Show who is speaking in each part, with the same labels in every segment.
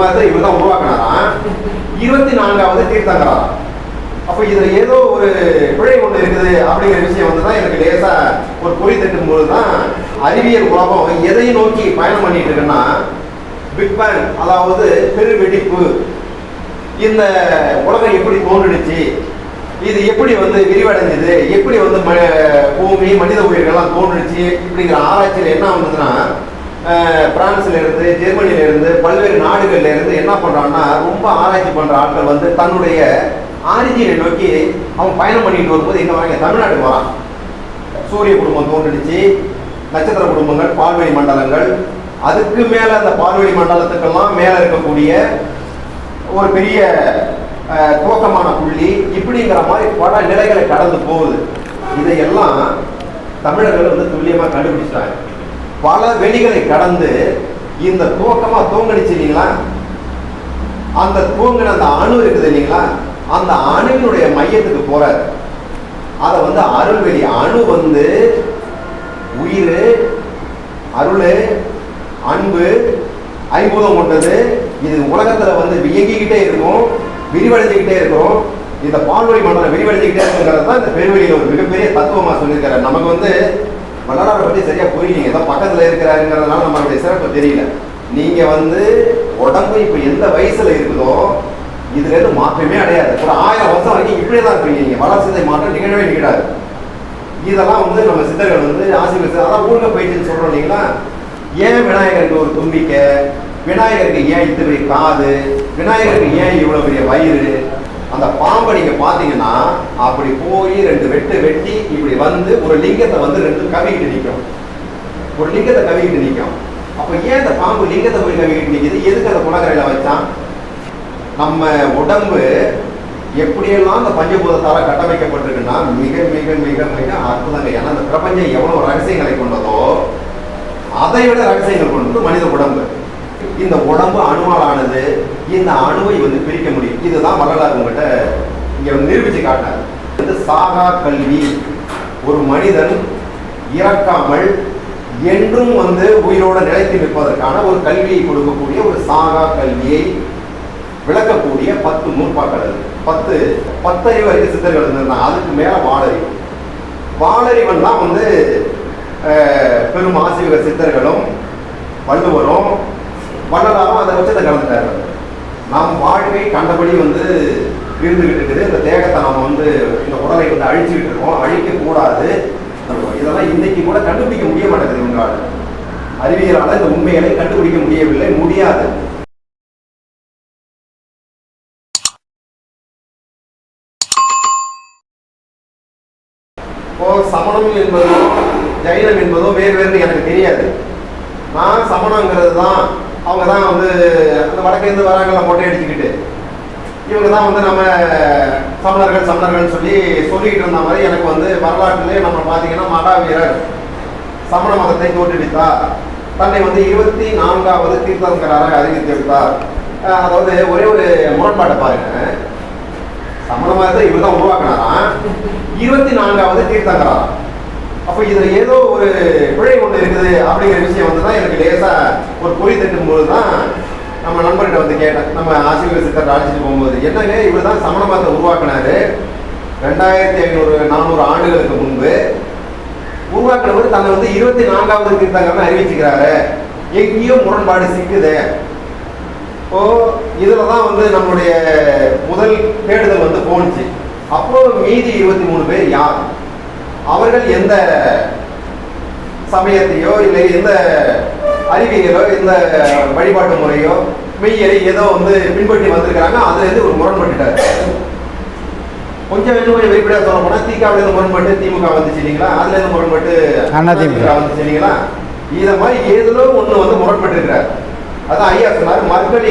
Speaker 1: மதத்தை இவர் தான் உருவாக்கினாராம் இருபத்தி நான்காவது தீர்த்தங்கரா. அப்போ இதில் ஏதோ ஒரு பிழை ஒன்று இருக்குது அப்படிங்கிற விஷயம் வந்து தான் எனக்கு லேசாக ஒரு குறி தட்டும் போது தான் அறிவியல் உலகம் எதை நோக்கி பயணம் பண்ணிட்டு இருக்குன்னா பிக் பேங் அதாவது பெருவெடிப்பு. இந்த உலகம் எப்படி தோன்றுடுச்சு? இது எப்படி வந்து விரிவடைஞ்சது? எப்படி வந்து ம பூமி மனித உயிர்கள்லாம் தோன்றுச்சு இப்படிங்கிற ஆராய்ச்சியில் என்ன வந்ததுன்னா அஹ், பிரான்ஸ்ல இருந்து ஜெர்மனில இருந்து பல்வேறு நாடுகள்ல இருந்து என்ன பண்றான்னா ரொம்ப ஆராய்ச்சி பண்ற ஆட்கள் வந்து தன்னுடைய ஆரிஜினை நோக்கி அவன் பயணம் பண்ணிட்டு வரும்போது எங்க வராங்க தமிழ்நாட்டுக்கு வரான் சூரிய குடும்பம் தோன்றிடுச்சு நட்சத்திர குடும்பங்கள் பால்வெளி மண்டலங்கள் அதுக்கு மேல அந்த பால்வெளி மண்டலத்துக்கெல்லாம் மேல இருக்கக்கூடிய ஒரு பெரிய துவக்கமான புள்ளி இப்படிங்கிற மாதிரி பல நிலைகளை கடந்து போகுது. இதையெல்லாம் தமிழர்கள் வந்து துல்லியமா கண்டுபிடிச்சிட்டாங்க. பல வெளிகளை கடந்து இந்த தூக்கமா தூங்கடிச்சு இல்லைங்களா? அந்த தூங்கின அந்த அணு இருக்குது இல்லைங்களா? அந்த அணுவினுடைய மையத்துக்கு போறாரு. அதை வந்து அருள்வெளி அணு வந்து உயிர் அருள் அன்பு ஐம்பூதம் கொண்டது. இது உலகத்தில் வந்து இயங்கிக்கிட்டே இருக்கும் விரிவடைஞ்சுக்கிட்டே இருக்கும் இந்த பால்வழி மண்டலம் விரிவடைஞ்சுக்கிட்டே இருக்குங்கிறது தான் இந்த பெருவெளியில் ஒரு மிகப்பெரிய தத்துவமாக சொல்லியிருக்காரு. நமக்கு வந்து வள்ளலாரை பற்றி சரியாக புரியலீங்க. ஏதோ பக்கத்தில் இருக்கிறாருங்கிறதுனால நம்மளுடைய சிறப்பு தெரியல. நீங்கள் வந்து உடம்பு இப்போ எந்த வயசில் இருக்குதோ இதுல இருந்து மாற்றமே அடையாது. ஒரு ஆயிரம் வருஷம் வரைக்கும் இப்படியே தான் இருப்பீங்க நீங்கள் வளர்ச்சிதை மாற்றம் நிகழவே நிகழாது. இதெல்லாம் வந்து நம்ம சித்தர்கள் வந்து ஆசீர்வதி அதான் ஊர்க பயிற்சின்னு சொல்கிறோம் இல்லைங்களா? ஏன் விநாயகருக்கு ஒரு தும்பிக்கை? விநாயகருக்கு ஏன் இத்தனை காது? விநாயகருக்கு ஏன் இவ்வளோ பெரிய வயிறு? அந்த பாம்பை நீங்க பாத்தீங்கன்னா அப்படி போய் ரெண்டு வெட்டு வெட்டி இப்படி வந்து ஒரு லிங்கத்தை வந்து ரெண்டு கவிக்கிட்டு நிற்கும் ஒரு லிங்கத்தை கவிக்கிட்டு நிற்கும் அப்போ ஏன் அந்த பாம்பு லிங்கத்தை போய் கவிக்கிட்டு நிற்கிது எதுக்கு அந்த குணக்கரையில வச்சான்? நம்ம உடம்பு எப்படியெல்லாம் அந்த பஞ்சபூதத்தால கட்டமைக்கப்பட்டிருக்குன்னா மிக மிக மிக மிக அற்புதங்க. ஏன்னா அந்த பிரபஞ்சம் எவ்வளவு ரகசியங்களை கொண்டதோ அதை விட ரகசியங்கள் கொண்டது மனித உடம்பு. இந்த உடம்பு அணுவாலானது இந்த அணுவை வந்து பிரிக்க முடியும். இதுதான் வரலாறு உங்கள்கிட்ட இங்கே வந்து நிரூபிச்சு காட்டினார் இது சாகா கல்வி ஒரு மனிதன் இறக்காமல் என்றும் வந்து உயிரோட நிலைத்து நிற்பதற்கான ஒரு கல்வியை கொடுக்கக்கூடிய ஒரு சாகா கல்வியை விளக்கக்கூடிய பத்து நூற்பாக்கள் பத்து பத்தறிவு வரைக்கும் சித்தர்கள் இருந்திருந்தாங்க. அதுக்கு மேலே வாழறிவு வாழறிவன் தான் வந்து பெரும் ஆசிரியர் சித்தர்களும் வள்ளுவரும் பண்ணலாமோ அதை வச்சு கலந்துட்டாரு. நாம் வாழ்க்கை கண்டபடி வந்து இருந்துகிட்டு இருக்குது. இந்த தேகத்தை நம்ம வந்து இந்த உடலை வந்து அழிச்சுக்கிட்டு இருக்கோம். அழிக்க கூடாது இதெல்லாம் இன்னைக்கு கூட கண்டுபிடிக்க முடிய மாட்டேங்குது இவங்களால அறிவியலால் இந்த உண்மைகளை கண்டுபிடிக்க முடியவில்லை. முடியாது. இப்போ சமணம் என்பதோ ஜைனம் என்பதோ வேறு வேறு எனக்கு தெரியாது. நான் சமணங்கிறது தான் அவங்க தான் வந்து அந்த வடக்கிலேருந்து வராங்கள மொட்டை அடிச்சுக்கிட்டு இவங்க தான் வந்து நம்ம சமணர்கள் சமணர்கள்னு சொல்லி சொல்லிக்கிட்டு இருந்த மாதிரி எனக்கு வந்து வரலாற்றுலேயே நம்ம பார்த்தீங்கன்னா மகாவீரர் சமண மதத்தை தோற்றுவித்தார். தன்னை வந்து இருபத்தி நான்காவது தீர்த்தங்கராக அறிவித்து விட்டார். அதாவது ஒரே ஒரு முரண்பாட்டை பாருங்க. சமண மதத்தை இவர் தான் உருவாக்கினாராம் இருபத்தி நான்காவது தீர்த்தங்கராக அப்போ இதில் ஏதோ ஒரு பிழை ஒன்று இருக்குது அப்படிங்கிற விஷயம் வந்து தான் எனக்கு லேசாக ஒரு பொறி தட்டும் போது தான் நம்ம நண்பர்கிட்ட வந்து கேட்டேன். நம்ம ஆசிரியர் சித்தர் அழைச்சிட்டு போகும்போது என்னங்க இவர் தான் சமண மதத்தை உருவாக்கினாரு? ரெண்டாயிரத்தி ஐநூறு நானூறு ஆண்டுகளுக்கு முன்பு உருவாக்கினவர் தன்னை வந்து இருபத்தி நான்காவது தீர்த்தங்கர்னு அறிவிச்சுக்கிறாரு. எங்கேயும் முரண்பாடு சிக்குது. இப்போ இதில் தான் வந்து நம்மளுடைய முதல் தேடுதல் வந்து போணுச்சு. அப்போ மீதி இருபத்தி மூணு பேர் யார்? அவர்கள் எந்த சமயத்தையோ இல்லை எந்த அறிவியலோ எந்த வழிபாட்டு முறையோ மெய்யலை ஏதோ வந்து பின்பற்றி வந்திருக்கிறாங்க அதுல இருந்து ஒரு முரண்பட்டுட்டாரு கொஞ்சம் இன்னும் கொஞ்சம் வெளிப்படையா சொல்ல போனா திகாவில இருந்து முரண்பட்டு திமுக வந்துச்சு இல்லைங்களா அதுல இருந்து முரண்பட்டு
Speaker 2: அதிமுக.
Speaker 1: வந்துச்சு இல்லைங்களா இத மாதிரி ஏதோ ஒண்ணு வந்து முரண்பட்டு இருக்கிறார் அதான் ஐயா சொன்னார் மர்கலி.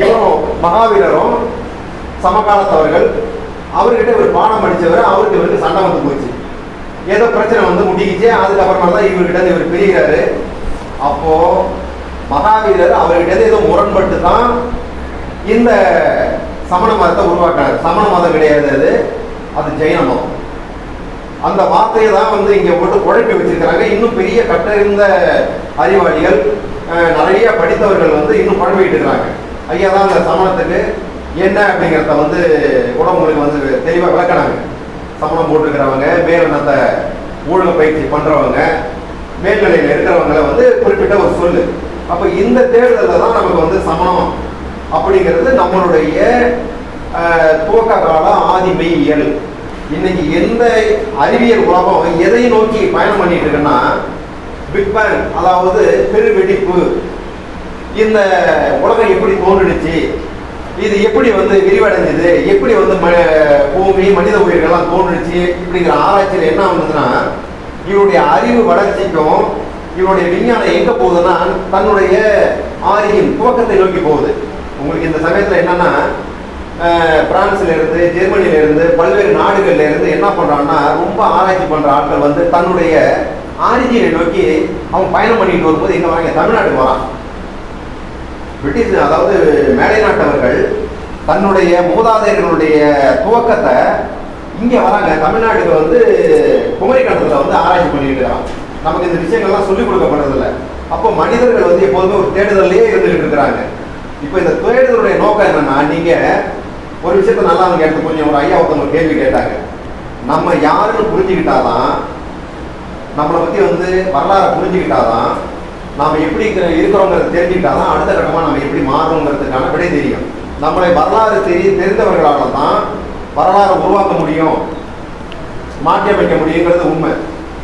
Speaker 1: இவரும் மகாவீரரும் சமகாலத்தவர்கள் அவர்கிட்ட ஒரு பாடம் அடித்தவர் அவருக்கு இவருக்கு சண்டை வந்து போச்சு. ஏதோ பிரச்சனை வந்து முடிக்கிச்சு அதுக்கப்புறமா தான் இவர்கிட்ட இவர் பிரிகிறாரு. அப்போ மகாவீரர் அவர்கிட்ட ஏதோ முரண்பட்டு தான் இந்த சமண மதத்தை உருவாக்கினார் சமண மதம் கிடையாது அது. அது ஜெயின மதம். அந்த வார்த்தையை தான் வந்து இங்கே போட்டு குழப்பி வச்சிருக்கிறாங்க. இன்னும் பெரிய கட்டறிந்த அறிவாளிகள் நிறைய படித்தவர்கள் வந்து இன்னும் குழம்பிக்கிட்டு இருக்கிறாங்க. ஐயா தான் அந்த சமணத்துக்கு என்ன அப்படிங்கிறத வந்து உடம்புகளுக்கு வந்து போட்டிருக்கிறவங்க போட்டிருக்கிறவங்க அந்த ஊழக பயிற்சி பண்றவங்க மேல்நிலையில் இருக்கிறவங்கள வந்து குறிப்பிட்ட ஒரு சொல்லு. அப்போ இந்த தேர்தலில் தான் நமக்கு வந்து சமணம் அப்படிங்கிறது நம்மளுடைய துவக்க கால ஆதிமெய்யியல் இன்னைக்கு எந்த அறிவியல் உலகம் எதை நோக்கி பயணம் பண்ணிட்டு இருக்குன்னா பிக் பேங் அதாவது பெருவெடிப்பு. இந்த உலகம் எப்படி தோன்றுடுச்சு? இது எப்படி வந்து விரிவடைஞ்சது? எப்படி வந்து பூமி மனித உயிர்கள்லாம் தோன்றுச்சு? இப்படிங்கிற ஆராய்ச்சியில் என்ன ஆகுதுன்னா இவருடைய அறிவு வளர்ச்சிக்கும் இவருடைய விஞ்ஞானம் எங்க போகுதுன்னா தன்னுடைய ஆரியின் துவக்கத்தை நோக்கி போகுது. உங்களுக்கு இந்த சமயத்தில் என்னன்னா பிரான்ஸ்லேருந்து பிரான்ஸ்ல இருந்து ஜெர்மனில இருந்து பல்வேறு நாடுகள்ல இருந்து என்ன பண்றான்னா ரொம்ப ஆராய்ச்சி பண்ற ஆட்கள் வந்து தன்னுடைய ஆரிஜினை நோக்கி அவன் பயணம் பண்ணிட்டு வரும்போது எங்க வராங்க தமிழ்நாட்டுக்கு வரான் பிரிட்டிஷ் அதாவது மேலை நாட்டவர்கள் தன்னுடைய மூதாதையர்களுடைய துவக்கத்தை இங்கே வராங்க. தமிழ்நாட்டுக்கு வந்து குமரிக்கண்டத்தில் வந்து ஆராய்ச்சி பண்ணிட்டு இருக்கிறான் நமக்கு இந்த விஷயங்கள்லாம் சொல்லிக் கொடுக்கப்படுறதில்ல அப்போ மனிதர்கள் வந்து எப்போதுமே ஒரு தேடுதல்லையே இருந்துகிட்டு இருக்கிறாங்க. இப்போ இந்த தேடுதலுடைய நோக்கம் என்னன்னா நீங்க ஒரு விஷயத்த நல்லா அவங்க எடுத்து கொஞ்சம் ஒரு ஐயா ஒருத்தவங்க கேள்வி கேட்டாங்க. நம்ம யாருன்னு புரிஞ்சுக்கிட்டாதான் நம்மளை பத்தி வந்து வரலாறை புரிஞ்சுக்கிட்டாதான் நாம் எப்படி இருக்கிற தெரிஞ்சுக்கிட்டா தான் அடுத்த கட்டமாக நம்ம எப்படி மாறணுங்கிறதுக்கான விடை தெரியும். நம்மளை வரலாறு தெரிய தெரிந்தவர்களால தான் வரலாறை உருவாக்க முடியும். மாற்றியமைக்க முடியுங்கிறது உண்மை.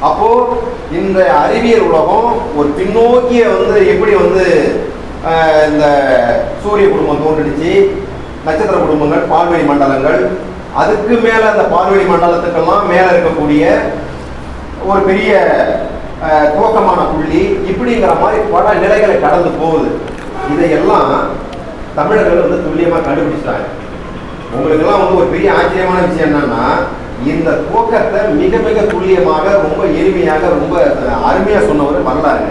Speaker 1: அப்போது இந்த அறிவியல் உலகம் ஒரு பின்னோக்கிய வந்து எப்படி வந்து இந்த சூரிய குடும்பம் தோன்றிடுச்சு நட்சத்திர குடும்பங்கள் பால்வெளி மண்டலங்கள் அதுக்கு மேலே அந்த பால்வெளி மண்டலத்துக்கெல்லாம் மேலே இருக்கக்கூடிய ஒரு பெரிய துவக்கமான புள்ளி இப்படிங்கிற மாதிரி பல நிலைகளை கடந்து போகுது. இதையெல்லாம் தமிழர்கள் வந்து துல்லியமாக கண்டுபிடிச்சிட்டாங்க. உங்களுக்கெல்லாம் வந்து ஒரு பெரிய ஆச்சரியமான விஷயம் என்னன்னா இந்த துவக்கத்தை மிக மிக துல்லியமாக ரொம்ப எளிமையாக ரொம்ப அருமையாக சொன்னவர் வரலாறு.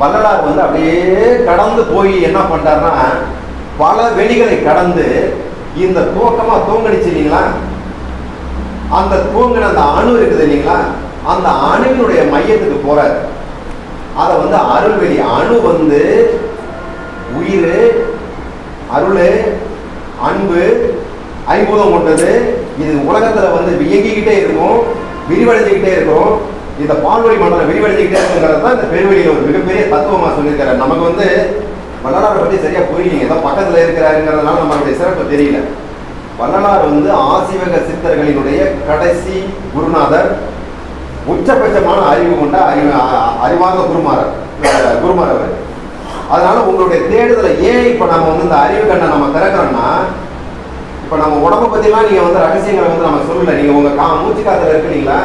Speaker 1: வள்ளலார் வந்து அப்படியே கடந்து போய் என்ன பண்றாருன்னா பல வெளிகளை கடந்து இந்த துவக்கமாக தூங்கணிச்சு இல்லைங்களா? அந்த தூங்கின அந்த அணு இருக்குது இல்லைங்களா? அந்த அணுவினுடைய மையத்துக்கு போறாரு. அதை வந்து அருள்வெளி அணு வந்து உயிர் அருள் அன்பு ஐம்பூதம் கொண்டது. இது உலகத்துல வந்து இயங்கிக்கிட்டே இருக்கும் விரிவடைஞ்சுக்கிட்டே இருக்கும். இந்த பால்வழி மண்டலம் விரிவடைஞ்சுக்கிட்டே இருக்குங்கிறது தான் இந்த பெருவெளியில ஒரு மிகப்பெரிய தத்துவமா சொல்லியிருக்காரு. நமக்கு வந்து வள்ளலாரை பத்தி சரியா புரியலீங்க. ஏதோ பக்கத்துல இருக்கிறாருங்கிறதுனால நம்மளுடைய சிறப்பு தெரியல. வள்ளலார் வந்து ஆசிவக சித்தர்களினுடைய கடைசி குருநாதர். உச்சபட்சமான அறிவு கொண்ட அறிவு அ- அறிவார்ந்த குருமாரர் அஹ் அதனால உங்களுடைய தேடுதலை ஏன் இப்போ நம்ம வந்து இந்த அறிவு கண்ணை நம்ம திறக்கிறோம்னா இப்போ நம்ம உடம்ப பற்றிலாம் நீங்கள் வந்து ரகசியங்களை வந்து நம்ம சொல்லல. நீங்கள் உங்கள் கா மூச்சு காத்தில் இருக்கிறீங்களா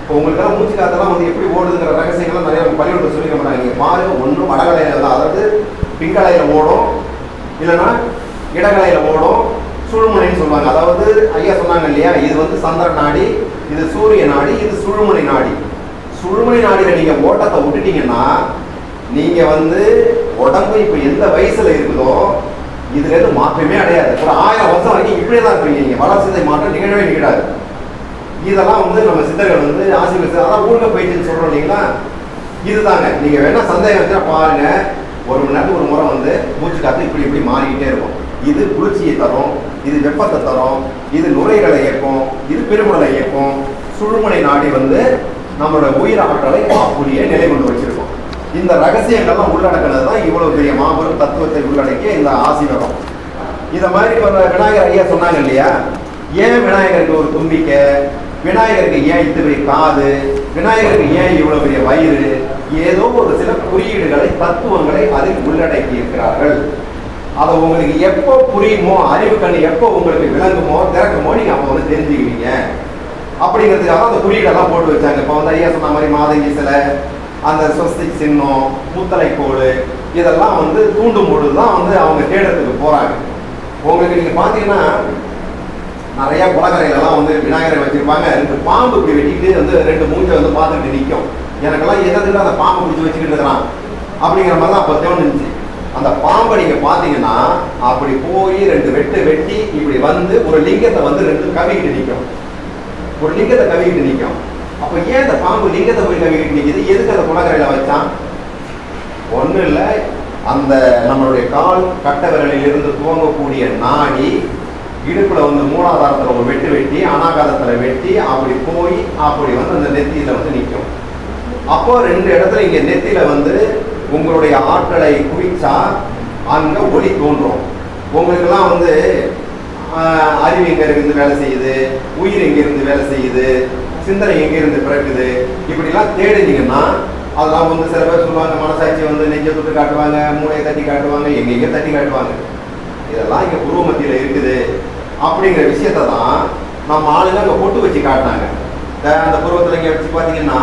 Speaker 1: இப்போ உங்களுக்கெல்லாம் மூச்சு காத்தெல்லாம் வந்து எப்படி ஓடுதுங்கிற ரகசியங்கள்லாம் நிறைய உங்க பள்ளிக்கூடத்தில் சொல்லிக்க மாட்டாங்க. நீங்கள் பாருங்க ஒன்றும் வடகலையில் தான். அதாவது பிங்கலையில் ஓடும் இல்லைன்னா இடகலையில் ஓடும் சுழுமுனைன்னு சொல்லுவாங்க. அதாவது ஐயா சொன்னாங்க இல்லையா? இது வந்து சந்திர நாடி இது சூரிய நாடி இது சுழுமுனை நாடி. சுழுமுனை நாடியில் நீங்கள் ஓட்டத்தை விட்டுட்டீங்கன்னா நீங்கள் வந்து உடம்பு இப்போ எந்த வயசில் இருக்குதோ இதுல இருந்து மாற்றமே அடையாது. ஒரு ஆயிரம் வருஷம் வரைக்கும் இப்படியே தான் இருப்பீங்க நீங்கள் வளர்ச்சிதை மாற்றம் நிகழவே நிகழாது. இதெல்லாம் வந்து நம்ம சித்தர்கள் வந்து ஆசீர்வதிச்சு அதான் ஊரில் பயிற்சின்னு சொல்கிறோம் இல்லைங்களா? இதுதாங்க. நீங்கள் வேணால் சந்தேகம் வச்சுன்னா பாருங்கள் ஒரு மணி நேரத்துக்கு ஒரு முறை வந்து மூச்சு காத்து இப்படி இப்படி மாறிக்கிட்டே இருக்கும். இது குளிர்ச்சியை தரும் இது வெப்பத்தை தரும் இது நுரைகளை இயக்கும் இது பெருமுடலை இயக்கும். சுழுமுனை நாடி வந்து நம்மளோட உயிர் ஆற்றலை காப்புரிய நிலை கொண்டு வச்சிருக்கோம். இந்த ரகசியங்கள்லாம் உள்ளடக்கினது தான் இவ்வளவு பெரிய மாபெரும் தத்துவத்தை உள்ளடக்கிய இந்த ஆசீர்வாதம் இதை மாதிரி ஒரு விநாயகர் ஐயா சொன்னாங்க இல்லையா? ஏன் விநாயகருக்கு ஒரு தும்பிக்கை? விநாயகருக்கு ஏன் இத்தனை பெரிய காது? விநாயகருக்கு ஏன் இவ்வளவு பெரிய வயிறு? ஏதோ ஒரு சில குறியீடுகளை தத்துவங்களை அதில் உள்ளடக்கி இருக்கிறார்கள் அதை உங்களுக்கு எப்போ புரியுமோ அறிவு கண் எப்போ உங்களுக்கு விளங்குமோ திறக்குமோ நீங்க அப்போ வந்து தெரிஞ்சுக்குவீங்க. அப்படிங்கிறதுக்காக அந்த குறியீடெல்லாம் போட்டு வச்சாங்க. இப்போ வந்து ஐயா சொன்ன மாதிரி மாதங்கி சிலை அந்த சொஸ்தி சின்னம் முத்தலை கோடு இதெல்லாம் வந்து தூண்டும் பொழுது தான் வந்து அவங்க தேடுறதுக்கு போகிறாங்க உங்களுக்கு நீங்கள் பார்த்தீங்கன்னா நிறைய குளக்கரையிலலாம் வந்து விநாயகரை வச்சுருப்பாங்க. ரெண்டு பாம்பு இப்படி வெட்டிட்டு வந்து ரெண்டு மூஞ்சை வந்து பார்த்துட்டு நிற்கும் எனக்கெல்லாம் எதாவது அந்த பாம்பு பிடிச்சி வச்சுக்கிட்டு இருக்கிறான் அப்படிங்கிற மாதிரி தான் அப்போ தோணுச்சு. அந்த பாம்பை நீங்க பாத்தீங்கன்னா அப்படி போய் ரெண்டு வெட்டு வெட்டி இப்படி வந்து ஒரு லிங்கத்தை வந்து ரெண்டு கவிக்கிட்டு நிற்கும் ஒரு லிங்கத்தை கவிக்கிட்டு நிற்கும் அப்ப ஏன் அந்த பாம்பு லிங்கத்தை போய் கவிக்கிட்டு நிற்கிது எதுக்கு அந்த குளக்கரையில வச்சான்? ஒன்றும் இல்லை. அந்த நம்மளுடைய கால் கட்ட விரலில் இருந்து துவங்கக்கூடிய நாடி இடுப்புல வந்து மூலாதாரத்துல ஒரு வெட்டு வெட்டி அனாகாரத்துல வெட்டி அப்படி போய் அப்படி வந்து அந்த நெத்தியில வந்து நிற்கும் அப்போ ரெண்டு இடத்துல இங்க நெத்தியில வந்து உங்களுடைய ஆற்றலை குவிச்சா அங்கே ஒளி தோன்றும். உங்களுக்கெல்லாம் வந்து அறிவு எங்கே இருந்து வேலை செய்யுது? உயிர் எங்கேருந்து வேலை செய்யுது? சிந்தனை எங்கேருந்து பிறக்குது? இப்படிலாம் தேடினீங்கன்னா அதெல்லாம் வந்து சில பேர் சொல்லுவாங்க மனசாட்சி வந்து நெஞ்சை தொட்டு காட்டுவாங்க மூளையை தட்டி காட்டுவாங்க எங்கெங்கே தட்டி காட்டுவாங்க. இதெல்லாம் இங்கே பூர்வ மத்தியில் இருக்குது. அப்படிங்கிற விஷயத்தை தான் நம்ம ஆளுங்க அங்கே பொட்டு வச்சு காட்டினாங்க. அந்த பருவத்தில் இங்கே வச்சு பார்த்தீங்கன்னா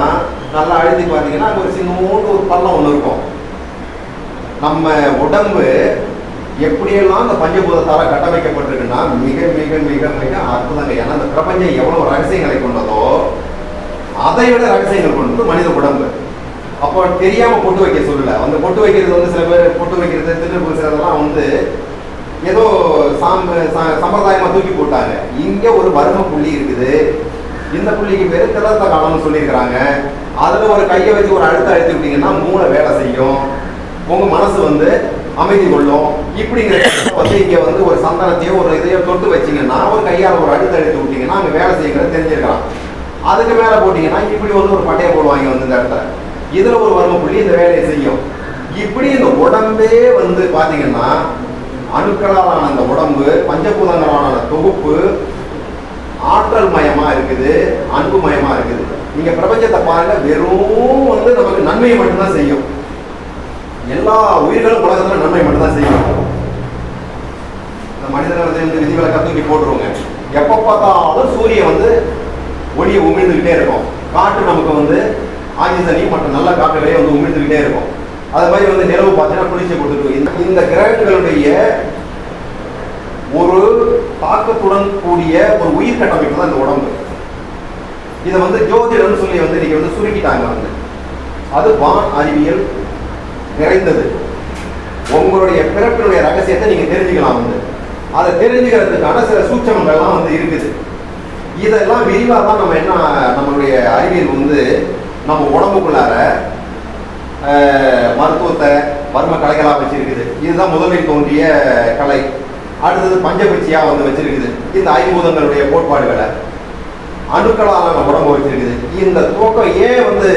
Speaker 1: நல்லா அழுத்தி பார்த்தீங்கன்னா அங்கே ஒரு சின்னோண்டு ஒரு பள்ளம் ஒன்று இருக்கும். நம்ம உடம்பு எப்படியெல்லாம் அந்த பஞ்சபூதத்தால கட்டமைக்கப்பட்டிருக்குன்னா மிக மிக மிக மிக அற்புதங்க. ஏன்னா அந்த பிரபஞ்சம் எவ்வளவு ரகசியங்களை கொண்டதோ அதை விட ரகசியங்கள் கொண்டது மனித உடம்பு. அப்போ தெரியாம பொட்டு வைக்க சொல்லல. அந்த பொட்டு வைக்கிறது வந்து சில பேர் பொட்டு வைக்கிறது திருப்பூர் சிலதெல்லாம் வந்து ஏதோ சாம் ச- சம்பிரதாயமா தூக்கி போட்டாங்க. இங்க ஒரு வரும புள்ளி இருக்குது. இந்த புள்ளிக்கு பேர் திறத்த காலம்னு சொல்லியிருக்கிறாங்க. அதுல ஒரு கையை வச்சு ஒரு அழுத்த அழுத்தி விட்டீங்கன்னா மூளை வேலை செய்யும். மனசு வந்து அமைதி கொள்ளும். இப்படிங்கிற வந்து இங்க வந்து ஒரு சந்தனத்தையோ ஒரு இதையோ தொட்டு வச்சீங்கன்னா ஒரு கையால ஒரு அடுத்த அடித்து விட்டீங்கன்னா அங்க வேலை செய்யுங்கிறத தெரிஞ்சிருக்கலாம். அதுக்கு மேல போட்டீங்கன்னா இப்படி வந்து ஒரு பட்டையை போடுவாங்க வந்து இந்த இடத்துல. இதுல ஒரு வர்ம புள்ளி இந்த வேலையை செய்யும். இப்படி இந்த உடம்பே வந்து பாத்தீங்கன்னா அணுக்களாலான அந்த உடம்பு பஞ்சபூதங்களான தொகுப்பு ஆற்றல் மயமா இருக்குது அன்பு மயமா இருக்குது. நீங்க பிரபஞ்சத்தை பாருங்க வெறும் வந்து நமக்கு நன்மையை மட்டும்தான் செய்யும். எல்லா உயிர்களும் உலகத்தில் நன்மை மட்டும்தான் செய்யும். இந்த மனிதர்கள் வந்து இந்த கத்துக்கி தூக்கி போட்டுருவோங்க. எப்போ பார்த்தாலும் சூரியன் வந்து ஒளியை உமிழ்ந்துக்கிட்டே இருக்கும். காற்று நமக்கு வந்து ஆக்சிஜனையும் மற்ற நல்ல காற்றுகளையும் வந்து உமிழ்ந்துக்கிட்டே இருக்கும். அது மாதிரி வந்து நிலவு பார்த்தீங்கன்னா குளிர்ச்சி கொடுத்துட்டு இந்த- இந்த கிரகங்களுடைய ஒரு தாக்கத்துடன் கூடிய ஒரு உயிர் கட்டமைப்பு தான் இந்த உடம்பு. இதை வந்து ஜோதிடம்னு சொல்லி வந்து இன்னைக்கு வந்து சுருக்கிட்டாங்க வந்து. அது வான் அறிவியல் நிறைந்தது. உங்களுடைய பிறப்பினுடைய ரகசியத்தை நீங்க தெரிஞ்சுக்கலாம் வந்து. அதை தெரிஞ்சுக்கிறதுக்கான சில சூட்சங்கள்லாம் வந்து இருக்குது. இதெல்லாம் விரிவாக தான் நம்ம என்ன நம்மளுடைய அறிவியல் வந்து நம்ம உடம்புக்குள்ளார மருத்துவத்தை மர்ம கலைகளாக வச்சிருக்குது. இதுதான் முதலில் தோன்றிய கலை. அடுத்தது பஞ்சபட்சியாக வந்து வச்சிருக்குது. இந்த ஐம்பூதங்களுடைய கோட்பாடுகளை. அணுக்களால் நம்ம உடம்பு வச்சிருக்குது. இந்த துவக்கம் ஏன் வந்து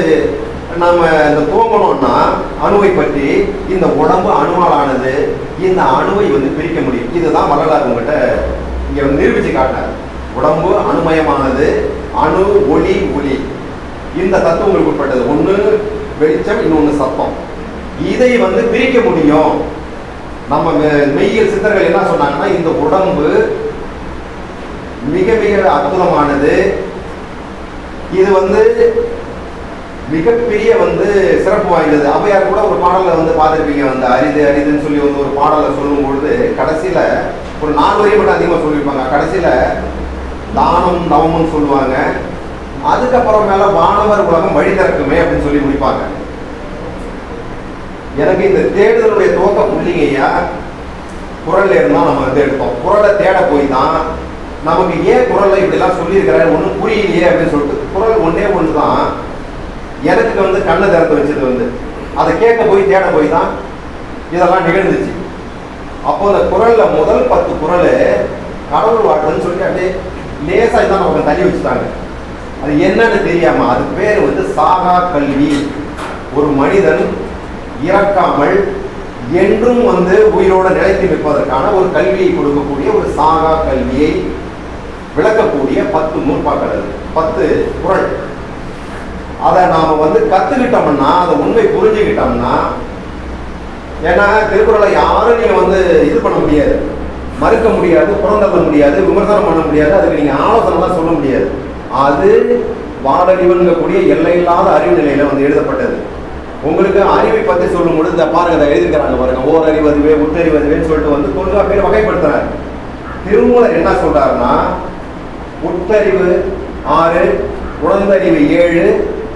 Speaker 1: நம்ம இந்த தூங்கணும்னா அணுவை பற்றி இந்த உடம்பு அணுவாலானது இந்த அணுவை வந்து பிரிக்க முடியும். இதுதான் வரலாறு உங்ககிட்ட இங்க வந்து நிரூபிச்சு காட்டினார் உடம்பு அணுமயமானது அணு ஒளி ஒளி. இந்த தத்துவங்களுக்கு உட்பட்டது. ஒண்ணு வெளிச்சம் இன்னொன்று சத்தம். இதை வந்து பிரிக்க முடியும். நம்ம மெ- மெய்யியல் சித்தர்கள் என்ன சொன்னாங்கன்னா இந்த உடம்பு மிக மிக அற்புதமானது. இது வந்து மிகப்பெரிய வந்து சிறப்பு வாய்ந்தது. அவையார் கூட ஒரு பாடலில் வந்து பார்த்துருப்பீங்க. வந்து அரிது அரிதுன்னு சொல்லி வந்து ஒரு பாடலை சொல்லும் பொழுது கடைசியில் ஒரு நாலு வரி மட்டும் அதிகமாக சொல்லியிருப்பாங்க. கடைசியில் தானம் நவமும் சொல்லுவாங்க. அதுக்கப்புறம் மேல வானவர் உலகம் வழி திறக்குமே அப்படின்னு சொல்லி முடிப்பாங்க. எனக்கு இந்த தேடுதலுடைய துவக்க புள்ளிங்கய்யா குரல் இருந்தால் நம்ம வந்து எடுத்தோம் குரலை தேட போய் தான் நமக்கு ஏன் குரலை இப்படிலாம் சொல்லியிருக்கிறாரு? ஒன்றும் புரியலையே அப்படின்னு சொல்லிட்டு. குரல் ஒன்றே ஒன்று தான் எனக்கு வந்து கண்ணை திறந்து வச்சது வந்து? அதை கேட்க போய் தேட போய் தான் இதெல்லாம் நிகழ்ந்துச்சு. அப்போ அந்த குரலில் முதல் பத்து குரல் கடவுள் வாழ்றதுன்னு சொல்லி அப்படியே லேசாக தான் அவங்க தள்ளி வச்சுட்டாங்க. அது என்னன்னு தெரியாம அது பேர் வந்து சாகா கல்வி. ஒரு மனிதன் இறக்காமல் என்றும் வந்து உயிரோட நிலைத்து நிற்பதற்கான ஒரு கல்வியை கொடுக்கக்கூடிய ஒரு சாகா கல்வியை விளக்கக்கூடிய பத்து நூற்பாக்கள் பத்து குரல். அதை நாம் வந்து கற்றுக்கிட்டோம்னா அதை உண்மை புரிஞ்சுக்கிட்டோம்னா ஏன்னா திருக்குறளை யாரும் நீங்கள் வந்து இது பண்ண முடியாது. மறுக்க முடியாது புறந்தள்ள முடியாது விமர்சனம் பண்ண முடியாது அதுக்கு நீங்கள் ஆலோசனைலாம் சொல்ல முடியாது. அது வாடறிவுங்கக்கூடிய எல்லையில்லாத அறிவு நிலையில் வந்து எழுதப்பட்டது. உங்களுக்கு அறிவை பற்றி சொல்லும் பொழுது இந்த பாருங்க அதை எழுதிக்கிறாங்க பாருங்க ஓர் அறிவதுவே உத்தறிவதுவேன்னு சொல்லிட்டு வந்து கொஞ்சம் பேர் வகைப்படுத்துறாரு. திருமூலர் என்ன சொல்றாருன்னா உட்டறிவு ஆறு உணர்ந்தறிவு ஏழு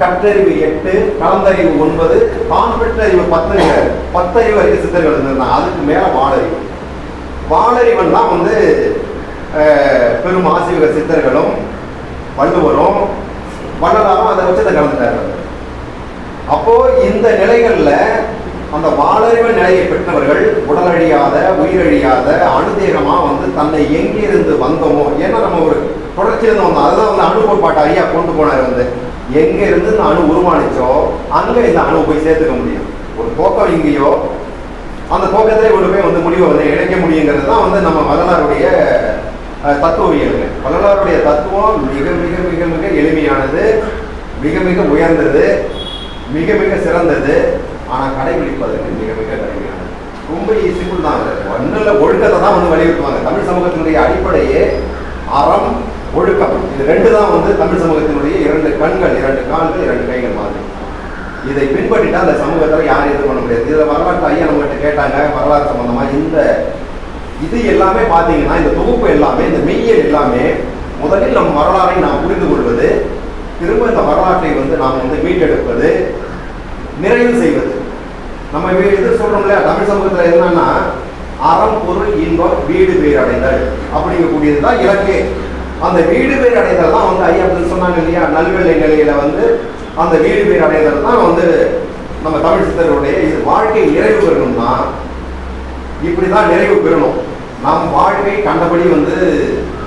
Speaker 1: கற்றறிவு எட்டு கலந்தறிவு ஒன்பது தான் பெற்றறிவு பத்து பத்தறிவு வரைக்கும் சித்தர்கள் இருந்தாங்க அதுக்கு மேல வாழறிவு. வாழறிவன் தான் வந்து பெரும் ஆசிரியர் சித்தர்களும் வள்ளுவரும் வள்ளலாரும் அதை வச்சு கலந்துட்டாரு அப்போது அப்போ இந்த நிலைகளில் அந்த வாழறிவு நிலையை பெற்றவர்கள் உடலழியாத உயிரழியாத அணுதேகமா வந்து தன்னை எங்கிருந்து வந்தோமோ ஏன்னா நம்ம ஒரு தொடர்ச்சியிலிருந்து வந்தோம். அதுதான் வந்து அணுகோட்பாட்டை ஐயா கொண்டு போனார் வந்து. எங்க இருந்து இந்த அணு உருவானிச்சோ அங்க இந்த அணு போய் சேர்த்துக்க முடியும். ஒரு தோக்கம் இங்கேயோ அந்த தோக்கத்திலே கொண்டு போய் வந்து முடிவை வந்து இணைக்க முடியுங்கிறது தான் வந்து நம்ம வரலாறுடைய தத்துவம் தத்துவவியலுங்க. வள்ளலாருடைய தத்துவம் மிக மிக மிக மிக எளிமையானது மிக மிக உயர்ந்தது மிக மிக சிறந்தது ஆனால் கடைபிடிப்பதற்கு மிக மிக கடுமையானது. ரொம்ப சிம்பிள் தான் ஒன்றில் ஒழுக்கத்தை தான் வந்து வலியுறுத்துவாங்க. தமிழ் சமூகத்தினுடைய அடிப்படையே அறம் இது ரெண்டு தான் வந்து தமிழ் சமூகத்தினுடைய இரண்டு கண்கள் இரண்டு கால்கள் இரண்டு கைகள் மாதிரி. இதை பின்பற்றிட்டா அந்த சமூகத்தில் யாரும் இது பண்ண முடியாது. இதில் வரலாற்று ஐயா நம்மகிட்ட கேட்டாங்க வரலாறு சம்பந்தமாக இந்த இது எல்லாமே பார்த்தீங்கன்னா இந்த தொகுப்பு எல்லாமே இந்த மெய்யல் எல்லாமே முதலில் நம் வரலாறை நாம் புரிந்து கொள்வது திரும்ப இந்த வரலாற்றை வந்து நாம் வந்து மீட்டெடுப்பது நிறைவு செய்வது. நம்ம இது சொல்றோம் இல்லையா தமிழ் சமூகத்தில் என்னன்னா அறம் பொருள் இன்பம் வீடு பேர் அடைதல் அப்படிங்கக்கூடியது தான் இலக்கே. அந்த வீடு பேர் அடைதல் தான் வந்து ஐயா சொன்னாங்க இல்லையா? நல்வெள்ளை நிலையில வந்து அந்த வீடு பேர் அடைதல் தான் வந்து நம்ம தமிழ் சித்தருடைய இது வாழ்க்கை நிறைவு பெறணும்னா இப்படிதான் நிறைவு பெறணும். நம் வாழ்க்கை கண்டபடி வந்து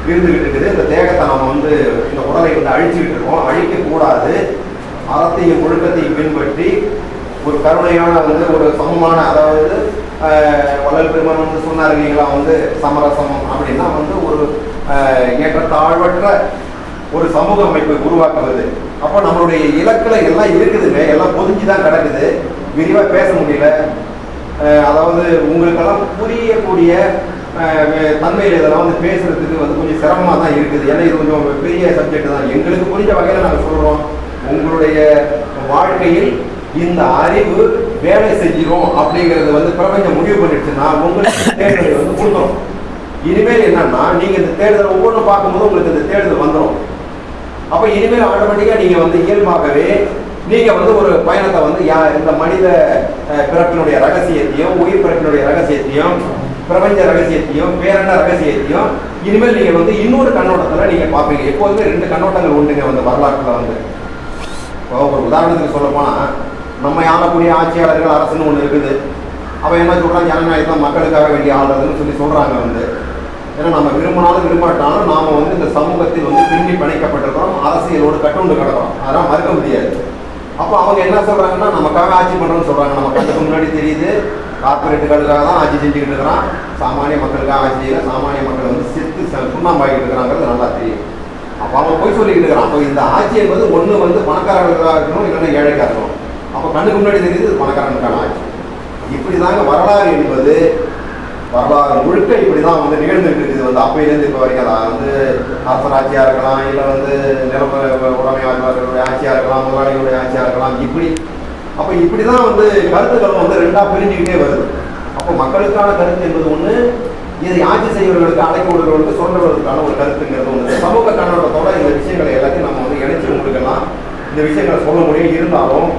Speaker 1: இருந்துகிட்டு இருக்குது. இந்த தேகத்தை நம்ம வந்து இந்த உடலை வந்து அழிச்சுக்கிட்டு இருக்கோம். அழிக்க கூடாது அறத்தையும் ஒழுக்கத்தையும் பின்பற்றி ஒரு கருணையான வந்து ஒரு சமமான அதாவது வள்ளல் பெருமான் வந்து சொன்னார் இல்லைங்களா வந்து சமரசமம் அப்படின்னா வந்து ஒரு ஏற்றத்தாழ்வற்ற ஒரு சமூக அமைப்பை உருவாக்குவது. அப்போ நம்மளுடைய இலக்கில் எல்லாம் இருக்குதுங்க எல்லாம் பொதிஞ்சு தான் கிடக்குது. விரிவாக பேச முடியல. அதாவது உங்களுக்கெல்லாம் புரியக்கூடிய தன்மையில் இதெல்லாம் வந்து பேசுறதுக்கு வந்து கொஞ்சம் சிரமமாக தான் இருக்குது. ஏன்னா இது கொஞ்சம் பெரிய சப்ஜெக்ட் தான். எங்களுக்கு புரிஞ்ச வகையில் நாங்கள் சொல்கிறோம் உங்களுடைய வாழ்க்கையில் இந்த அறிவு வேலை செய்கிறோம் அப்படிங்கறது வந்து பிரபஞ்சம் முடிவு பண்ணிடுச்சுன்னா உங்களுக்கு தேடுதலை வந்து கொடுத்துரும் இனிமேல் என்னன்னா நீங்க இந்த தேடுதல் ஒவ்வொன்றும் பார்க்கும்போது உங்களுக்கு இந்த தேடுதல் வந்துடும் அப்ப இனிமேல் ஆட்டோமேட்டிக்கா நீங்க வந்து இயல்பாகவே நீங்க வந்து ஒரு பயணத்தை வந்து யா இந்த மனித பிறப்பினுடைய ரகசியத்தையும் உயிர் பிறப்பினுடைய ரகசியத்தையும் பிரபஞ்ச ரகசியத்தையும் பேரண்ட ரகசியத்தையும் இனிமேல் நீங்க வந்து இன்னொரு கண்ணோட்டத்துல நீங்க பார்ப்பீங்க. எப்போதுமே ரெண்டு கண்ணோட்டங்கள் உண்டுங்க வந்து வரலாற்றுல வந்து. இப்போ ஒரு உதாரணத்துக்கு சொல்ல போனா நம்ம ஆளக்கூடிய ஆட்சியாளர்கள் அரசுன்னு ஒன்று இருக்குது. அவன் என்ன சொல்கிறான் ஜனநாயகம் தான் மக்களுக்காக வேண்டிய ஆளுறதுன்னு சொல்லி சொல்கிறாங்க வந்து. ஏன்னா நம்ம விரும்பினாலும் விரும்பாட்டாலும் நாம் வந்து இந்த சமூகத்தில் வந்து திரும்பி பிணைக்கப்பட்டிருக்கிறோம். அரசியலோடு கட்டுண்டு கிடக்கிறோம். அதெல்லாம் மறுக்க முடியாது. அப்போ அவங்க என்ன சொல்கிறாங்கன்னா நமக்காக ஆட்சி பண்ணுறோம்னு சொல்கிறாங்க நம்ம கண்ணுக்கு முன்னாடி தெரியுது. கார்பரேட்டுகளுக்காக தான் ஆட்சி செஞ்சுக்கிட்டு இருக்கிறான். சாமானிய மக்களுக்காக ஆட்சி செய்யல. சாமானிய மக்கள் வந்து செத்து ச- இருக்கிறாங்கிறது நல்லா தெரியும். அப்போ அவன் போய் சொல்லிக்கிட்டு இருக்கிறான். அப்போ இந்த ஆட்சி என்பது ஒன்று வந்து பணக்காரர்களுக்காக இருக்கணும் இல்லைன்னா ஏழைக்காக இருக்கணும். அப்போ கண்ணுக்கு முன்னாடி தெரியுது பணக்காரனுக்கான ஆட்சி இப்படிதாங்க வரலாறு என்பது வரலாறு முழுக்க இப்படி தான் வந்து நிகழ்ந்துட்டு இருக்குது. வந்து அப்பையிலேருந்து இப்போ வரைக்கும் அதான் வந்து அரசராட்சியாக இருக்கலாம் இல்லை வந்து நிலப்பர உடமையாளர்களுடைய ஆட்சியாக இருக்கலாம் முதலாளிகளுடைய ஆட்சியாக இருக்கலாம் இப்படி அப்போ இப்படி தான் வந்து கருத்துக்கள் வந்து ரெண்டாக பிரிஞ்சுக்கிட்டே வருது. அப்போ மக்களுக்கான கருத்து என்பது ஒன்று இதை ஆட்சி செய்வர்களுக்கு அடைக்க விடுறவர்களுக்கு சொல்றவர்களுக்கான ஒரு கருத்துங்கிறது ஒன்று சமூக கண்ணோட்டத்தோட இந்த விஷயங்களை எல்லாத்தையும் நம்ம வந்து இணைச்சு கொடுக்கலாம். இந்த விஷயங்களை சொல்ல முடியும். இருந்தாலும்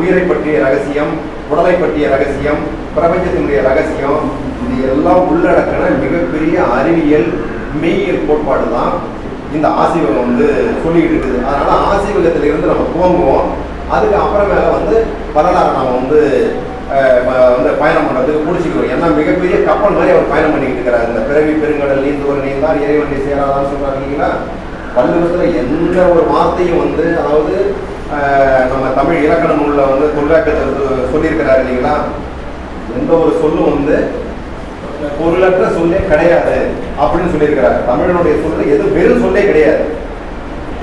Speaker 1: உயிரை பற்றிய ரகசியம் உடலை பற்றிய ரகசியம் பிரபஞ்சத்தினுடைய ரகசியம் இது எல்லாம் உள்ளடக்கின மிகப்பெரிய அறிவியல் மெய்யியல் கோட்பாடு தான் இந்த ஆசீவகம் வந்து சொல்லிக்கிட்டு இருக்குது. அதனால ஆசீவகத்துல நம்ம துவங்குவோம். அதுக்கு அப்புறமேல வந்து வரலாறு நம்ம வந்து வந்து பயணம் பண்ணுறதுக்கு பிடிச்சிக்கிறோம். ஏன்னா மிகப்பெரிய கப்பல் மாதிரி அவர் பயணம் பண்ணிக்கிட்டு இருக்கிறார். இந்த பிறவி பெருங்கடல் நீந்துவர் நீந்தார் இறைவன் சேராதான்னு சொல்கிறாங்க இல்லைங்களா? பல்லுவத்தில் எந்த ஒரு வார்த்தையும் வந்து அதாவது நம்ம தமிழ் இலக்கண நூலில் வந்து தொல்காப்பியத்தில் சொல்லியிருக்கிறாரு இல்லைங்களா? எந்த ஒரு சொல்லும் வந்து பொருளற்ற சொல்லே கிடையாது அப்படின்னு சொல்லியிருக்கிறாரு. தமிழனுடைய சொல்லு எது வெறும் சொல்லே கிடையாது.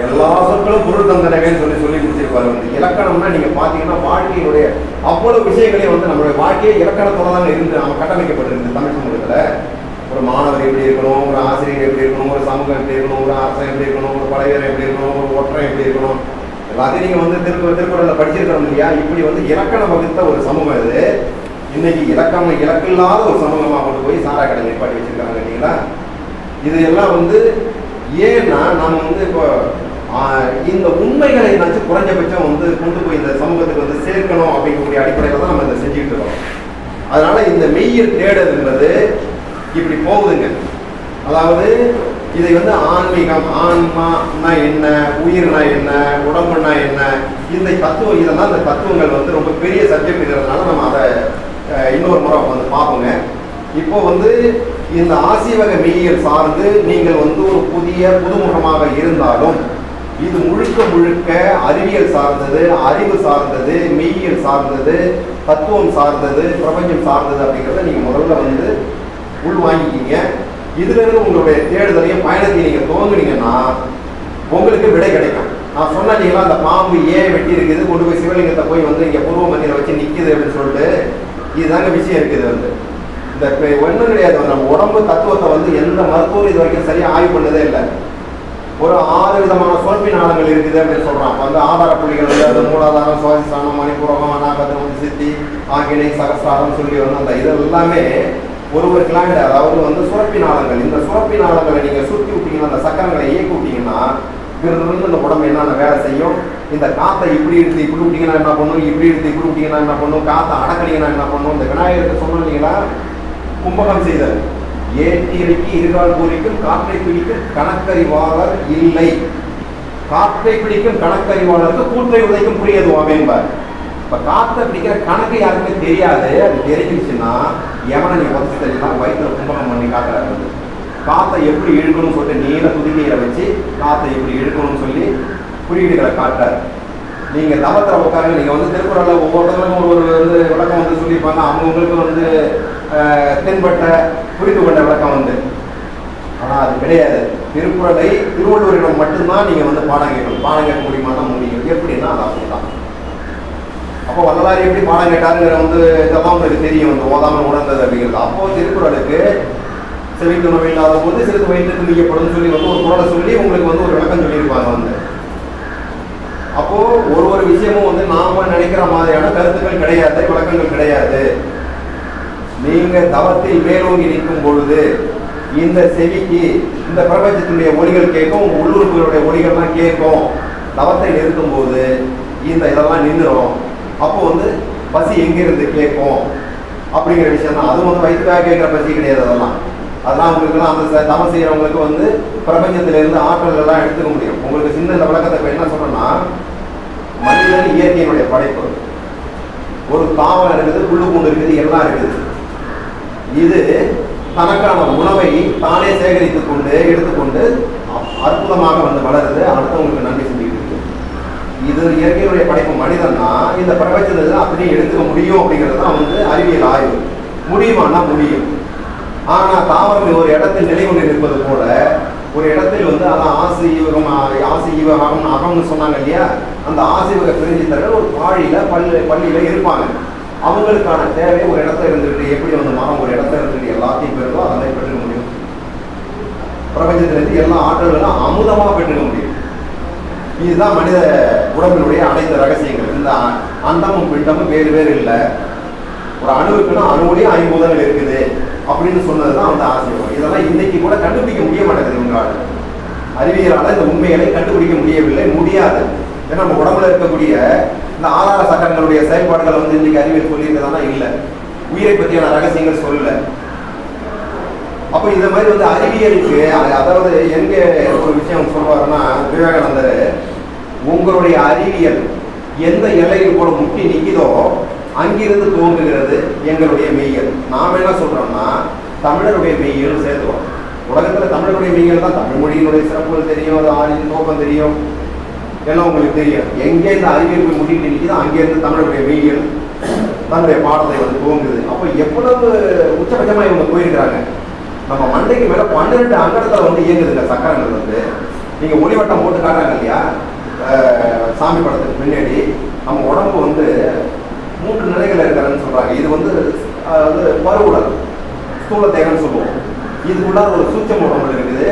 Speaker 1: எல்லா சொற்களும் பொருள் தந்தனவேன்னு சொல்லி சொல்லி கொடுத்திருப்பாரு வந்து இலக்கணம்னா நீங்க பாத்தீங்கன்னா வாழ்க்கையினுடைய அவ்வளவு விஷயங்களையும் வந்து நம்மளுடைய வாழ்க்கையே இலக்கணத்தோட தான் இருந்து நம்ம கட்டமைக்கப்பட்டிருக்கு தமிழ் சமூகத்துல. ஒரு மாணவர் எப்படி இருக்கணும் ஒரு ஆசிரியர் எப்படி இருக்கணும் ஒரு சமூகம் எப்படி இருக்கணும் ஒரு அரசன் எப்படி இருக்கணும் ஒரு படையர் எப்படி இருக்கணும் ஒரு ஒற்றன் எப்படி இருக்கணும் எல்லாத்தையும் நீங்க வந்து திருக்கு திருக்குறள்ல படிச்சிருக்கணும் இல்லையா? இப்படி வந்து இலக்கணம் வகுத்த ஒரு சமூகம் இது. இன்னைக்கு இலக்கணம் இலக்கில்லாத ஒரு சமூகமா கொண்டு போய் சாரா கடை நிப்பாட்டி வச்சிருக்காங்க இல்லைங்களா? இது எல்லாம் வந்து ஏன்னா நம்ம வந்து இப்போ இந்த உண்மைகளை என்னாச்சும் குறைஞ்சபட்சம் வந்து கொண்டு போய் இந்த சமூகத்துக்கு வந்து சேர்க்கணும் அப்படிங்கக்கூடிய அடிப்படையில் தான் நம்ம இதை செஞ்சுக்கிட்டு இருக்கோம். அதனால இந்த மெய்யல் தேடல் என்பது இப்படி போகுதுங்க. அதாவது இதை வந்து ஆன்மீகம் ஆன்மானா என்ன உயிர்னா என்ன உடம்புனா என்ன இந்த தத்துவம் இதெல்லாம் இந்த தத்துவங்கள் வந்து ரொம்ப பெரிய சப்ஜெக்ட்ங்கிறதுனால நம்ம அதை இன்னொரு முறை வந்து பார்ப்போங்க. இப்போ வந்து இந்த ஆசீவக மெய்யியல் சார்ந்து நீங்கள் வந்து ஒரு புதிய புதுமுகமாக இருந்தாலும் இது முழுக்க முழுக்க அறிவியல் சார்ந்தது அறிவு சார்ந்தது மெய்யியல் சார்ந்தது தத்துவம் சார்ந்தது பிரபஞ்சம் சார்ந்தது அப்படிங்கிறத நீங்கள் முதல்ல வந்து உள் இதுலேருந்து இதுல இருந்து உங்களுடைய தேடுதலையும் பயணத்தை நீங்க துவங்குனீங்கன்னா உங்களுக்கு விடை கிடைக்கும். நான் சொன்ன நீங்களா அந்த பாம்பு ஏன் வெட்டி இருக்குது கொண்டு போய் சிவலிங்கத்தை போய் வந்து இங்க பூர்வ மத்தியில வச்சு நிக்குது அப்படின்னு சொல்லிட்டு இதுதாங்க விஷயம் இருக்குது வந்து. இந்த ஒன்றும் கிடையாது. நம்ம உடம்பு தத்துவத்தை வந்து எந்த மருத்துவம் இது வரைக்கும் சரியா ஆய்வு பண்ணதே இல்லை. ஒரு ஆறு விதமான சுரப்பி நாளங்கள் இருக்குது அப்படின்னு சொல்றான் அந்த ஆதார புள்ளிகள் வந்து அது மூலாதாரம் சுவாதிஸ்தானம் மணிபூரகம் அநாகதம் வந்து சித்தி ஆகினை சகசிராரம் சொல்லி வந்து அந்த இது எல்லாமே ஒரு ஒரு கிளாண்ட் அதாவது வந்து சுரப்பி நாளங்கள். இந்த சுரப்பி நாளங்களை நீங்க சுத்தி விட்டீங்கன்னா அந்த சக்கரங்களை இயக்கி விட்டீங்கன்னா இருந்து இந்த உடம்பு என்னென்ன வேலை செய்யும்? இந்த காத்தை இப்படி எடுத்து இப்படி விட்டீங்கன்னா என்ன பண்ணும்? இப்படி எடுத்து இப்படி விட்டீங்கன்னா என்ன பண்ணும்? காத்தை அடக்கலீங்கன்னா என்ன பண்ணும்? இந்த விநாயகருக்கு சொன்னீங்கன்னா கும்பகம் செய்தல் ஏற்றி இறக்கி இருகால் பூரிக்கும் காற்றை பிடிக்கும் கணக்கறிவாளர் இல்லை. காற்றை பிடிக்கும் கணக்கறிவாளருக்கு கூற்றை உதைக்கும் புரியதுவாமே என்பார். இப்போ காற்றை பிடிக்கிற கணக்கு யாருக்குமே தெரியாது. அது தெரிஞ்சிருச்சுன்னா எவனை நீ உதச்சி தள்ளிலாம் வயிற்றுல கும்பகம் பண்ணி காட்டுறாரு காற்றை எப்படி இழுக்கணும்னு சொல்லிட்டு நீல துதிக்கையில வச்சு காற்றை எப்படி இழுக்கணும்னு சொல்லி குறியீடுகளை காட்டுறாரு. நீங்கள் தவத்தில் உட்காருங்க நீங்கள் வந்து திருக்குறளில் ஒவ்வொருத்தருக்கும் ஒரு வந்து விளக்கம் வந்து சொல்லியிருப்பாங்க. அவங்கவுங்களுக்கு வந்து தென்பட்ட புரிந்து கொண்ட விளக்கம் வந்து ஆனால் அது கிடையாது. திருக்குறளை திருவள்ளுவரிடம் மட்டும்தான் நீங்கள் வந்து பாடம் கேட்கணும். பாடம் கேட்க முடியுமானா முடியும். எப்படின்னா அது அப்படிதான் அப்போ வள்ளலார் எப்படி பாடம் கேட்டாருங்கிற வந்து இதெல்லாம் உங்களுக்கு தெரியும். வந்து ஓதாமல் உணர்ந்தது அப்படிங்கிறது. அப்போ திருக்குறளுக்கு செவிக்கு உணவு இல்லாத போது சிறிது வயிற்று நீக்கப்படும் சொல்லி வந்து ஒரு குரலை சொல்லி உங்களுக்கு வந்து ஒரு விளக்கம் சொல்லியிருப்பாங்க வந்து. அப்போ ஒரு ஒரு விஷயமும் வந்து நாம நினைக்கிற மாதிரியான கருத்துக்கள் கிடையாது விளக்கங்கள் கிடையாது. நீங்க தவத்தில் மேலோங்கி நிற்கும் பொழுது இந்த செவிக்கு இந்த பிரபஞ்சத்தினுடைய ஒளிகள் கேட்கும் உங்க உள்ளுறுப்புகளுடைய ஒளிகள்லாம் கேட்கும். தவத்தை நிறுத்தும் போது இந்த இதெல்லாம் நின்றுடும் அப்போ வந்து பசி எங்கிருந்து கேட்கும்? அப்படிங்கிற விஷயம் தான். அது வந்து வயிற்றுக்காக கேட்குற பசி கிடையாது அதெல்லாம். அதெல்லாம் உங்களுக்குலாம் அந்த ச- தவம் வந்து பிரபஞ்சத்திலேருந்து ஆற்றல் எல்லாம் எடுத்துக்க முடியும். உங்களுக்கு சின்ன இந்த விளக்கத்தை இப்போ என்ன சொல்றேன்னா மனிதன் இயற்கையினுடைய படைப்பு. ஒரு தாவரம் இருக்குது புல்லு பூண்டு இருக்குது எல்லாம் இருக்குது. இது தனக்கான உணவை தானே சேகரித்துக் கொண்டு எடுத்துக்கொண்டு அற்புதமாக வந்து வளருது. அடுத்தவங்களுக்கு நன்றி செஞ்சு இது இயற்கையுடைய படைப்பு. மனிதன்னா இந்த பிரபஞ்சத்தை அப்படியே எடுத்துக்க முடியும் அப்படிங்கிறது தான் வந்து அறிவியல் ஆய்வு. முடியுமானா முடியும். ஆனால் தாவரம் ஒரு இடத்தில் நிலை கொண்டு இருப்பது போல ஒரு இடத்தில் வந்து அதான் ஆசை ஈவகம் ஆசை ஈவகம் அகம்னு சொன்னாங்க இல்லையா? அந்த ஆசைவக பிரிஞ்சித்தர்கள் ஒரு பாழியில் பள்ளி பள்ளியில் இருப்பாங்க. அவங்களுக்கான தேவை ஒரு இடத்துல இருந்துக்கிட்டு எப்படி வந்து மரம் ஒரு இடத்துல இருந்துக்கிட்டு எல்லாத்தையும் பெறுதோ அதை பெற்றுக்க முடியும். பிரபஞ்சத்திலிருந்து எல்லா ஆற்றல்களும் அமுதமாக பெற்றுக்க முடியும். இதுதான் மனித உடம்பினுடைய அனைத்து ரகசியங்கள். இந்த அந்தமும் பிண்டமும் வேறு வேறு இல்லை. ஒரு அணுவுக்குன்னா அணுவுடைய ஐம்பூதங்கள் இருக்குது அப்படின்னு சொன்னதுதான் அந்த ஆசையம் இதெல்லாம் இன்னைக்கு கூட கண்டுபிடிக்க முடிய மாட்டேங்குது உங்களால் அறிவியலால் இந்த உண்மைகளை கண்டுபிடிக்க முடியவில்லை முடியாது. ஏன்னா நம்ம உடம்புல இருக்கக்கூடிய இந்த ஆதார சக்கரங்களுடைய செயல்பாடுகள் வந்து இன்னைக்கு அறிவியல் சொல்லியிருக்கதானா இல்லை. உயிரை பற்றியான ரகசியங்கள் சொல்லல. அப்போ இந்த மாதிரி வந்து அறிவியலுக்கு அதாவது எங்க ஒரு விஷயம் சொல்வாருன்னா விவேகானந்தர் உங்களுடைய அறிவியல் எந்த எல்லையில் கூட முட்டி நிற்கிதோ அங்கிருந்து துவங்குகிறது எங்களுடைய மெய்யல். நாம் என்ன சொல்கிறோம்னா தமிழருடைய மெய்யல் சேர்த்துவோம் உலகத்தில் தமிழருடைய மெய்யல் தான். தமிழ் மொழியினுடைய சிறப்புகள் தெரியும் அது ஆரின் நோக்கம் தெரியும். எல்லாம் உங்களுக்கு தெரியும். எங்கே இந்த அறிவியல் போய் முட்டிட்டு நிற்கிதோ அங்கேருந்து தமிழருடைய மெய்யல் தன்னுடைய பாடத்தை வந்து துவங்குது. அப்போ எவ்வளவு உச்சபட்சமாக இவங்க போயிருக்கிறாங்க? நம்ம மண்டைக்கு மேலே பன்னிரெண்டு அங்கடத்தில் வந்து இயங்குதுங்க சக்கரங்கள் வந்து. நீங்கள் ஒளிவட்டம் போட்டு காட்டுறாங்க இல்லையா? சாமி படத்துக்கு முன்னாடி நம்ம உடம்பு வந்து மூன்று நிலைகள் இருக்கிறன்னு சொல்கிறாங்க இது வந்து அதாவது பருவுடல் ஸ்தூல தேகம்னு சொல்லுவோம். இதுக்குள்ளார ஒரு சூச்சம் உடம்பு இருக்குது.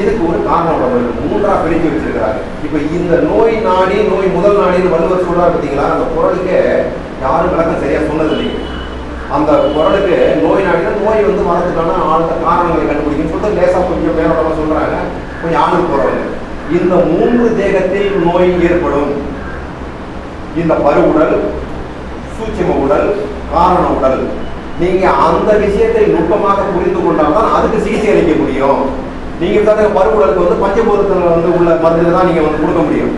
Speaker 1: இதுக்கு ஒரு காரண உடம்பு இருக்குது. மூன்றாக பிரிச்சு வச்சிருக்கிறாங்க. இப்போ இந்த நோய் நாடி நோய் முதல் நாடின்னு வள்ளுவர் சொல்கிறார் பார்த்தீங்களா? அந்த குரலுக்கு யாரும் விளக்கம் சரியாக சொன்னதில்லைங்க அந்த குரலுக்கு நோய் நாடினா நோய் வந்து வரதுக்கான ஆழ்ந்த காரணங்களை கண்டுபிடிக்கும் சொல்லிட்டு லேசாக கொஞ்சம் பேரோட சொல்கிறாங்க கொஞ்சம் ஆணு போகிறவங்க இந்த மூன்று தேகத்தில் நோய் ஏற்படும். இந்த பருவுடல் சூட்சும உடல் காரண உடல் நீங்க அந்த விஷயத்தை நுட்பமாக புரிந்து கொண்டால்தான் அதுக்கு சிகிச்சை அளிக்க முடியும். நீங்க தர பருவுடலுக்கு வந்து பஞ்சபூதத்தில் வந்து உள்ள மருந்துகள் தான் நீங்க வந்து கொடுக்க முடியும்.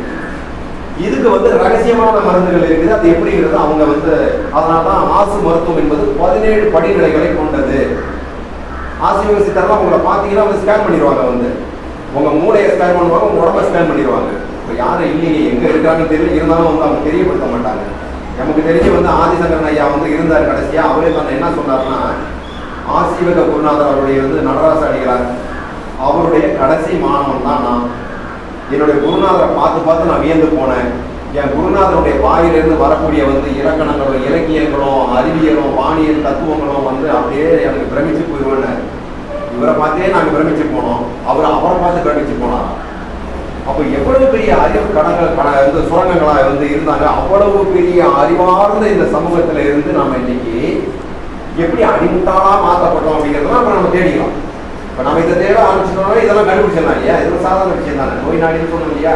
Speaker 1: இதுக்கு வந்து ரகசியமான மருந்துகள் இருக்குது. அது எப்படிங்கிறது அவங்க வந்து அதனால தான் ஆசு மருத்துவம் என்பது பதினேழு படிநிலைகளை கொண்டது. ஆசிரியர் சித்தர்லாம் உங்களை பார்த்தீங்கன்னா அவங்க ஸ்கேன் பண்ணிடுவாங்க வந்து. உங்க மூளையை ஸ்கேன் பண்ணுவாங்க உங்க உடம்ப ஸ்கேன் பண்ணிடுவாங்க. இப்போ யாரும் இல்லையே எங்க இருக்காங்கன்னு தெரியல இருந்தாலும் வந்து அவங்க தெரியப்படுத்த மாட்டாங்க. நமக்கு தெரிஞ்சு வந்து ஆதிசங்கரன் ஐயா வந்து இருந்தார் கடைசியா. அவரே தான் என்ன சொன்னார்னா ஆசீவக குருநாதர் அவருடைய வந்து நடராச அடிகிறார் அவருடைய கடைசி மாணவன் தான் நான். என்னுடைய குருநாதரை பார்த்து பார்த்து நான் வியந்து போனேன். என் குருநாதருடைய வாயிலிருந்து வரக்கூடிய வந்து இலக்கணங்களும் இலக்கியங்களும் அறிவியலும் வானியல் தத்துவங்களும் வந்து அப்படியே எனக்கு பிரமிச்சு போயிடுவேன் இவரை பார்த்தே நாங்கள் பிரமிச்சு போனோம். அவர் அவரை பார்த்து பிரமிச்சு போனார் அப்போ எவ்வளவு பெரிய அறிவு கடங்கள் கட இந்த சுரங்கங்களாக வந்து இருந்தாங்க. அவ்வளவு பெரிய அறிவார்ந்த இந்த சமூகத்தில் இருந்து நாம் இன்னைக்கு எப்படி அடிமுட்டாளாக மாற்றப்பட்டோம் அப்படிங்கிறதெல்லாம் அப்புறம் நம்ம தேடிக்கலாம் இப்போ நம்ம இதை தேட ஆரம்பிச்சிட்டோம்னா இதெல்லாம் கண்டுபிடிச்சிடலாம் இல்லையா? இதெல்லாம் சாதாரண விஷயம் தானே. நோய் நாடின்னு சொன்னோம் இல்லையா?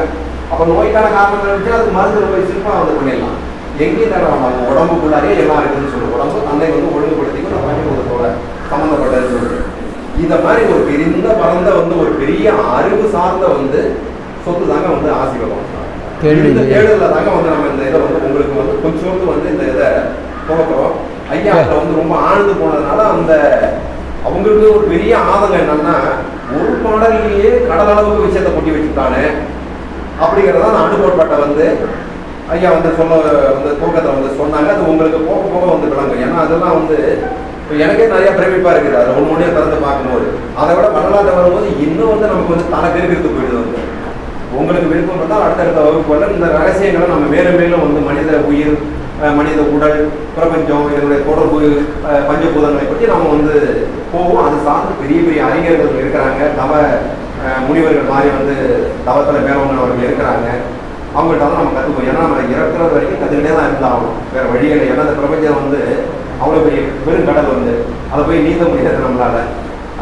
Speaker 1: அப்போ நோய்க்கான காரணம் இருந்துச்சு அதுக்கு மருந்து போய் சிறப்பாக வந்து பண்ணிடலாம். எங்கேயும் தேட நம்ம உடம்புக்குள்ளாரே எல்லாம் இருக்குதுன்னு சொல்லுவோம் உடம்பு தன்னை வந்து ஒழுங்குபடுத்திக்கும் நம்ம பஞ்சபூதத்தோட சம்மந்தப்பட்டது இந்த மாதிரி ஒரு பெரிய பரந்த வந்து ஒரு பெரிய அறிவு சார்ந்த வந்து சொத்து தாங்க வந்து ஆசீர்வாதம் இந்த
Speaker 2: இல்லையா?
Speaker 1: தேடல தாங்க வந்து நம்ம இந்த இதை வந்து உங்களுக்கு வந்து கொஞ்சோண்டு வந்து இந்த இதை துவக்கிறோம் ஐயா அதுல வந்து ரொம்ப ஆழ்ந்து போனதுனால அந்த அவங்களுக்கு ஒரு பெரிய ஆதங்கம் என்னன்னா ஒரு பாடல்லையே கடல் அளவுக்கு விஷயத்தை கொட்டி வச்சுட்டானே. அப்படிங்கிறத அந்த அனுபவப்பட்ட வந்து ஐயா வந்து சொல்ல வந்து தூக்கத்தில் வந்து சொன்னாங்க. அது உங்களுக்கு போக போக வந்து விளங்கும். ஏன்னா அதெல்லாம் வந்து இப்போ எனக்கே நிறைய பிரமிப்பா இருக்குது. அதை ஒன்று ஒன்றே திறந்து பார்க்கும்போது. அதை விட வரலாற்றை வரும்போது இன்னும் வந்து நமக்கு வந்து தலை பெருக்கிறது போயிடுது வந்து. உங்களுக்கு விருப்பம் இருந்தால் அடுத்தடுத்த வகுப்புல இந்த ரகசியங்களை நம்ம மேலும் மேலும் வந்து மனித உயிர் மனித உடல் பிரபஞ்சம் இதனுடைய தொடர்பு பஞ்சபூதங்களை பற்றி நம்ம வந்து போவோம். அது சார்ந்து பெரிய பெரிய அறிஞர்கள் இருக்கிறாங்க. தவ முனிவர்கள் மாதிரி வந்து தவத்தில் மேலவங்க இருக்கிறாங்க. அவங்கள்ட்ட தான் நம்ம கற்றுப்போம் ஏன்னா நம்ம இறக்குறது வரைக்கும் கற்றுக்கிட்டே தான் இருந்தாகணும். வேறு வழிகள் ஏன்னா இந்த பிரபஞ்சம் வந்து அவ்வளோ பெரிய பெருங்கடல் வந்து அதை போய் நீந்த முடியாது நம்மளால.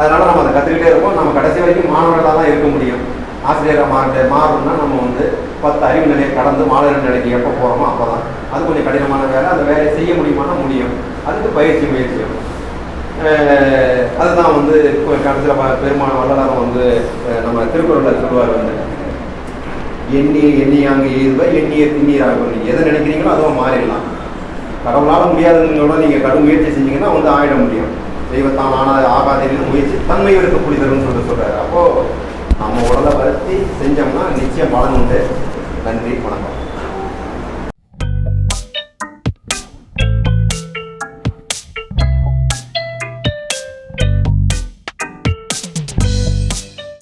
Speaker 1: அதனால நம்ம அதை கற்றுக்கிட்டே இருப்போம். நம்ம கடைசி வரைக்கும் மாணவர்களாக தான் இருக்க முடியும். ஆசிரியராக மாற மாறணும்னா நம்ம வந்து பத்து அறிவு நிலையை கடந்து மாணவர் நிலைக்கு எப்போ போகிறோமோ அப்போ தான் அது கொஞ்சம் கடினமான வேலை. அந்த வேலையை செய்ய முடியுமானா முடியும். அதுக்கு பயிற்சி முயற்சியும். அதுதான் வந்து கடைசியில் பெருமான வள்ளலாரும் வந்து நம்ம திருக்குறளில் சொல்லுவார் வந்து. எண்ணிய எண்ணியாங்க எய்துவ எண்ணிய திண்ணீராக எதை நினைக்கிறீங்களோ அதுவும் மாறிடலாம். கடவுளால் முடியாதுங்களோட நீங்கள் கடும் முயற்சி செஞ்சீங்கன்னா வந்து ஆயிட முடியும். தெய்வத்தான் ஆனால் ஆகாதீர்கள் முயற்சி தன்மை இருக்க புரிதல்னு சொல்லிட்டு சொல்கிறார் அப்போது நம்ம உடலை வருத்தி செஞ்சோம்னா நிச்சயம் பலன் உண்டு. நன்றி வணக்கம்.